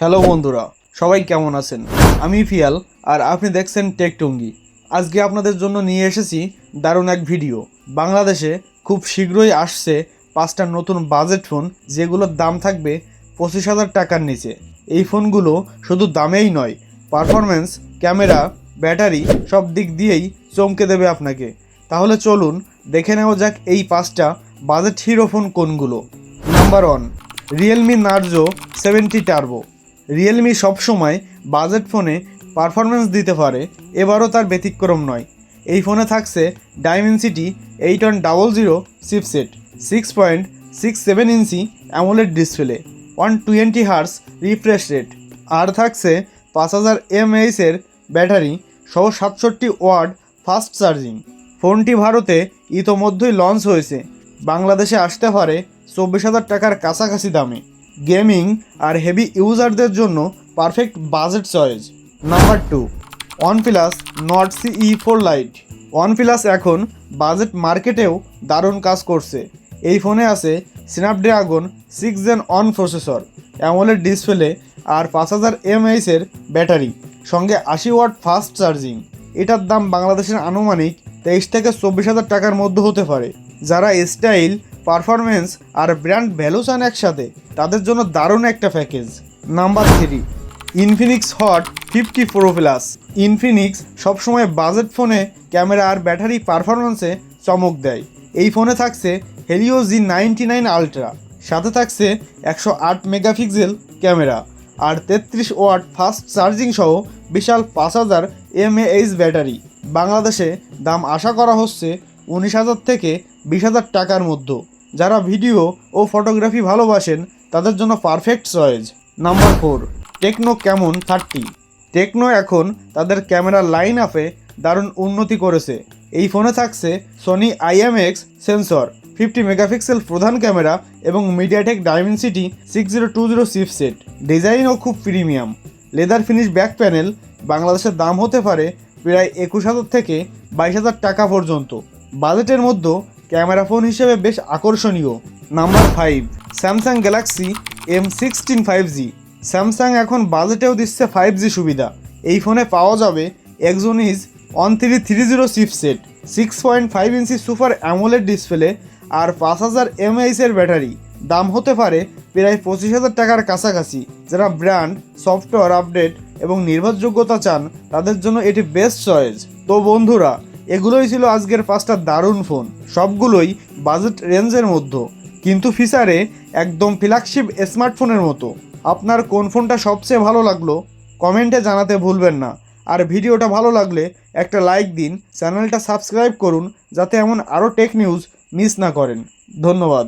Hello বন্ধুরা, সবাই কেমন আছেন? আমি ফিয়াল, আর আপনি দেখছেন টেকটঙ্গি আজকে আপনাদের জন্য নিয়ে এসেছি দারুণ এক ভিডিও। বাংলাদেশে খুব শীঘ্রই আসছে পাঁচটা নতুন বাজেট ফোন, যেগুলোর দাম থাকবে পঁচিশ হাজার টাকার নিচে। এই ফোনগুলো শুধু দামেই নয় পারফরমেন্স ক্যামেরা, ব্যাটারি সব দিক দিয়েই চমকে দেবে আপনাকে। তাহলে চলুন দেখে নেওয়া যাক এই পাঁচটা বাজেট হিরো ফোন কোনগুলো। Number one Realme Narzo seventy turbo Realme সবসময় বাজেট ফোনে পারফরমেন্স দিতে পারে, এবারও তার ব্যতিক্রম নয়। এই ফোনে থাকছে Dimensity eight one double zero chipset six point six seven inch AMOLED display one twenty hertz refresh rate আর থাকছে পাঁচ হাজার এমএইচের ব্যাটারি সহ সাতষট্টি ওয়ার্ড ফাস্ট চার্জিং ফোনটি ভারতে ইতোমধ্যেই লঞ্চ হয়েছে। বাংলাদেশে আসতে পারে চব্বিশ হাজার টাকার কাছাকাছি দামে। গেমিং আর হেভি ইউজারদের জন্য perfect budget choice. Number two OnePlus Nord CE four lite OnePlus এখন বাজেট মার্কেটেও দারুণ কাজ করছে। এই ফোনে আছে Snapdragon six gen one processor AMOLED display আর পাঁচ হাজার এমএইচের ব্যাটারি, সঙ্গে আশি ওয়াট ফাস্ট চার্জিং এটার দাম বাংলাদেশের আনুমানিক তেইশ থেকে চব্বিশ হাজার টাকার মধ্যে হতে পারে। যারা স্টাইল পারফরমেন্স আর ব্র্যান্ড ভ্যালু চান একসাথে তাদের জন্য দারুণ একটা package number three Infinix hot fifty pro plus Infinix সবসময় বাজেট ফোনে ক্যামেরা আর ব্যাটারি পারফরমেন্সে চমক দেয়। এই ফোনে থাকছে Helio G ninety nine ultra সাথে থাকছে একশো আট মেগাপিক্সেল ক্যামেরা আর তেত্রিশ ওয়াট ফাস্ট চার্জিং সহ বিশাল পাঁচ হাজার এমএএইচ ব্যাটারি বাংলাদেশে দাম আশা করা হচ্ছে উনিশ হাজার থেকে বিশ হাজার টাকার মধ্যে। যারা ভিডিও ও ফটোগ্রাফি ভালোবাসেন, তাদের জন্য perfect choice number four, Tecno Camon thirty? Tecno এখন তাদের ক্যামেরা লাইন আপে দারুণ উন্নতি করেছে। এই ফোনে থাকছে Sony IMX sensor fifty megapixel প্রধান ক্যামেরা এবং MediaTek Dimensity six zero two zero set ডিজাইনও খুব premium. Leather finish back panel বাংলাদেশের দাম হতে পারে প্রায় একুশ হাজার থেকে বাইশ হাজার টাকা পর্যন্ত। বাজেটের মধ্যে ক্যামেরা ফোন হিসেবে বেশ আকর্ষণীয়। Number five, Samsung Galaxy M sixteen five G. Samsung এখন বাজেটেও দিচ্ছে ফাইভ জি সুবিধা। এই ফোনে পাওয়া যাবে Exynos one three three zero set six point five inch super AMOLED display আর পাঁচ হাজার এমএইচের ব্যাটারি। দাম হতে পারে প্রায় পঁচিশ হাজার টাকার কাছাকাছি। যারা ব্র্যান্ড সফটওয়্যার আপডেট এবং নির্ভরযোগ্যতা চান, তাদের জন্য এটি বেস্ট চয়েস তো বন্ধুরা এগুলোই ছিল আজকের পাঁচটা দারুণ ফোন। সবগুলোই বাজেট রেঞ্জের মধ্যে, কিন্তু ফিচারে একদম ফ্ল্যাগশিপ স্মার্টফোনের মতো। আপনার কোন ফোনটা সবচেয়ে ভালো লাগল কমেন্টে জানাতে ভুলবেন না। আর ভিডিওটা ভালো লাগলে একটা লাইক দিন চ্যানেলটা সাবস্ক্রাইব করুন, যাতে এমন আরও টেক নিউজ মিস না করেন। ধন্যবাদ।